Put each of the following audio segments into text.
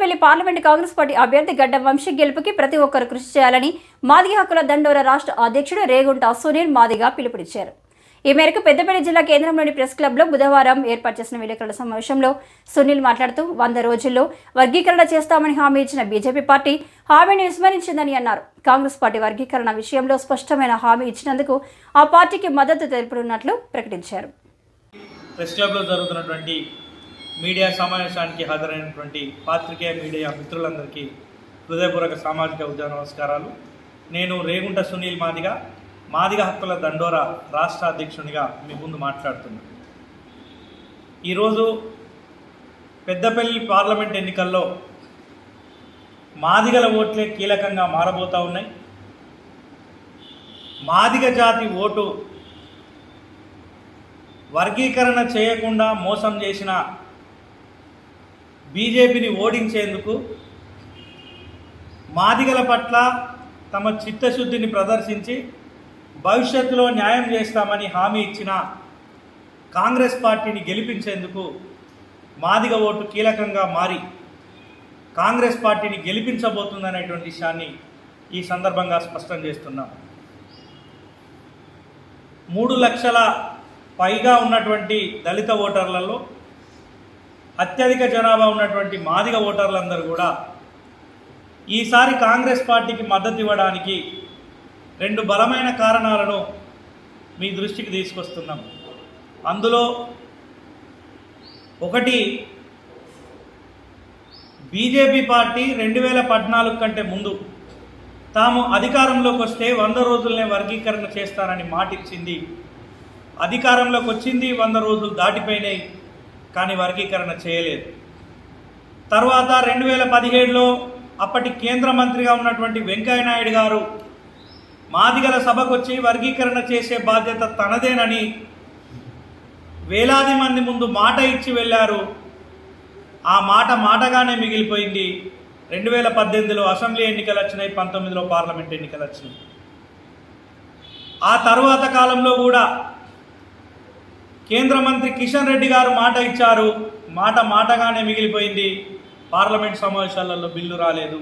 Peddapalli parliament Congress party అభ్యర్థి గడ్డ వంశీ గెలుపుకి ప్రతి ఒక్కరు కృషి చేయాలని మాదిగ హక్కుల దండోర రాష్ట్ర అధ్యక్షుడు రేగుంట సునీల్ మాదిగ పిలుపునిచ్చారు. ఈ మేరకు పెద్దపల్లి జిల్లా కేంద్రంలోని ప్రెస్ క్లబ్లో బుధవారం ఏర్పాటు చేసిన విలేకరుల సమావేశంలో సునీల్ మాట్లాడుతూ వంద రోజుల్లో వర్గీకరణ చేస్తామని హామీ ఇచ్చిన బీజేపీ పార్టీ హామీని విస్మరించిందని అన్నారు. కాంగ్రెస్ పార్టీ వర్గీకరణ విషయంలో స్పష్టమైన హామీ ఇచ్చినందుకు ఆ పార్టీకి మద్దతు తెలుపనున్నట్లు ప్రకటించారు. ప్రెస్ క్లబ్లో జరుగుతున్నటువంటి మీడియా సమావేశానికి హాజరైనటువంటి పాత్రికేయ మీడియా మిత్రులందరికీ హృదయపూర్వక సామాజిక ఉద్యమ నమస్కారాలు. నేను రేగుంట సునీల్ మాదిగ మాదిగ హక్కుల దండోరా రాష్ట్ర అధ్యక్షునిగా మీ ముందు మాట్లాడుతున్నాను ఈరోజు పెద్దపల్లి పార్లమెంట్ ఎన్నికల్లో మాదిగల ఓట్లే కీలకంగా మారబోతూ ఉన్నాయి. మాదిగ జాతి ఓటు వర్గీకరణ చేయకుండా మోసం చేసిన బీజేపీని ఓడించేందుకు మాదిగల పట్ల తమ చిత్తశుద్ధిని ప్రదర్శించి భవిష్యత్తులో న్యాయం చేస్తామని హామీ ఇచ్చిన కాంగ్రెస్ పార్టీని గెలిపించేందుకు మాదిగ ఓటు కీలకంగా మారి కాంగ్రెస్ పార్టీని గెలిపించబోతుందనేటువంటి విషయాన్ని ఈ సందర్భంగా స్పష్టం చేస్తున్నాం. మూడు లక్షల పైగా ఉన్నటువంటి దళిత ఓటర్లలో అత్యధిక జనాభా ఉన్నటువంటి మాదిగ ఓటర్లందరూ కూడా ఈసారి కాంగ్రెస్ పార్టీకి మద్దతు ఇవ్వడానికి రెండు బలమైన కారణాలను మీ దృష్టికి తీసుకొస్తున్నాం. అందులో ఒకటి బీజేపీ పార్టీ రెండు వేల పద్నాలుగు కంటే ముందు తాము అధికారంలోకి వస్తే వంద రోజులనే వర్గీకరణ చేస్తానని మాటిచ్చింది. అధికారంలోకి వచ్చింది వంద రోజులు దాటిపోయినాయి. కానీ వర్గీకరణ చేయలేదు. తర్వాత రెండు వేల పదిహేడులో అప్పటి కేంద్ర మంత్రిగా ఉన్నటువంటి వెంకయ్య నాయుడు గారు మాదిగల సభకు వచ్చి వర్గీకరణ చేసే బాధ్యత తనదేనని వేలాది మంది ముందు మాట ఇచ్చి వెళ్ళారు. ఆ మాట మాటగానే మిగిలిపోయింది. రెండు వేల పద్దెనిమిదిలో అసెంబ్లీ ఎన్నికలు వచ్చినాయి పంతొమ్మిదిలో పార్లమెంట్ ఎన్నికలు వచ్చినాయి. ఆ తరువాత కాలంలో కూడా కేంద్ర మంత్రి కిషన్ రెడ్డి గారు మాట ఇచ్చారు. మాట మాటగానే మిగిలిపోయింది. పార్లమెంట్ సమావేశాలలో బిల్లు రాలేదు.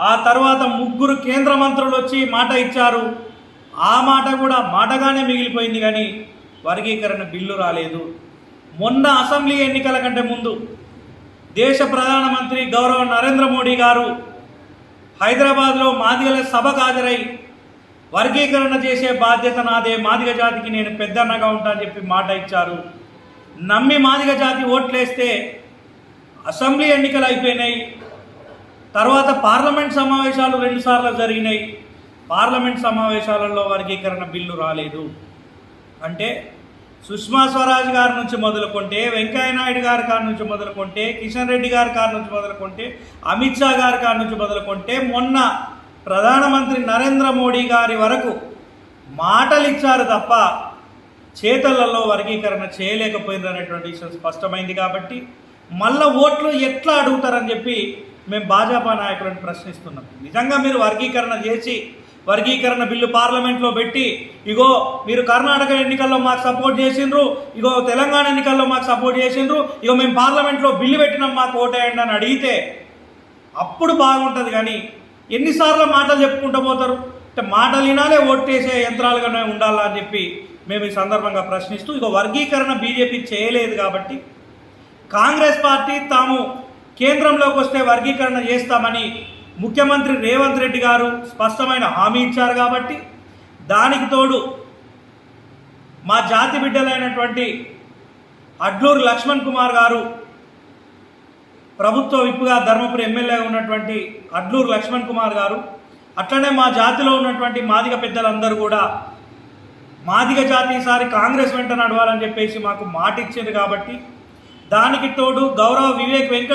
ఆ తర్వాత ముగ్గురు కేంద్ర మంత్రులు వచ్చి మాట ఇచ్చారు. ఆ మాట కూడా మాటగానే మిగిలిపోయింది కానీ వర్గీకరణ బిల్లు రాలేదు. మొన్న అసెంబ్లీ ఎన్నికల కంటే ముందు దేశ ప్రధానమంత్రి గౌరవ నరేంద్ర మోడీ గారు హైదరాబాద్లో మాదిగల సభకు హాజరై వర్గీకరణ చేసే బాధ్యత నాదే. మాదిగ జాతికి నేను పెద్దన్నగా ఉంటా అని చెప్పి మాట ఇచ్చారు. నమ్మి మాదిగ జాతి ఓట్లేస్తే అసెంబ్లీ ఎన్నికలు అయిపోయినాయి. తర్వాత పార్లమెంట్ సమావేశాలు రెండుసార్లు జరిగినాయి. పార్లమెంట్ సమావేశాలలో వర్గీకరణ బిల్లు రాలేదు. అంటే సుష్మా స్వరాజ్ గారి నుంచి మొదలుకుంటే వెంకయ్య నాయుడు గారి కాడి నుంచి మొదలుకుంటే కిషన్ రెడ్డి గారి కాడి నుంచి మొదలుకుంటే అమిత్ షా గారి కాడి నుంచి మొదలుకుంటే మొన్న ప్రధానమంత్రి నరేంద్ర మోడీ గారి వరకు మాటలు ఇచ్చారు తప్ప చేతలలో వర్గీకరణ చేయలేకపోయింది అనేటువంటి విషయం స్పష్టమైంది కాబట్టి మళ్ళా ఓట్లు ఎట్లా అడుగుతారని చెప్పి మేము భాజపా నాయకులను ప్రశ్నిస్తున్నాం. నిజంగా మీరు వర్గీకరణ చేసి వర్గీకరణ బిల్లు పార్లమెంట్లో పెట్టి ఇగో మీరు కర్ణాటక ఎన్నికల్లో మాకు సపోర్ట్ చేసిండ్రు ఇగో తెలంగాణ ఎన్నికల్లో మాకు సపోర్ట్ చేసిండ్రు ఇగో మేము పార్లమెంట్లో బిల్లు పెట్టినాం మాకు ఓటేయండి అని అడిగితే అప్పుడు బాగుంటుంది కానీ ఎన్నిసార్లు మాటలు చెప్పుకుంటూ పోతారు? అంటే మాటలు వినాలే ఓట్టేసే యంత్రాలుగానే ఉండాలా అని చెప్పి మేము ఈ సందర్భంగా ప్రశ్నిస్తూ ఇక వర్గీకరణ బీజేపీ చేయలేదు కాబట్టి కాంగ్రెస్ పార్టీ తాము కేంద్రంలోకి వస్తే వర్గీకరణ చేస్తామని ముఖ్యమంత్రి రేవంత్ రెడ్డి గారు స్పష్టమైన హామీ ఇచ్చారు కాబట్టి దానికి తోడు మా జాతి బిడ్డలైనటువంటి అడ్లూరు లక్ష్మణ్ కుమార్ గారు ప్రభుత్వ విప్పుగా ధర్మపురి ఎమ్మెల్యేగా ఉన్నటువంటి అడ్లూరు లక్ష్మణ్ కుమార్ గారు అట్లనే మా జాతిలో ఉన్నటువంటి మాదిగ పెద్దలందరూ కూడా మాదిగ జాతి ఈసారి కాంగ్రెస్ వెంట నడవాలని చెప్పేసి మాకు మాట ఇచ్చింది కాబట్టి దానికి తోడు గౌరవ వివేక్ వెంకట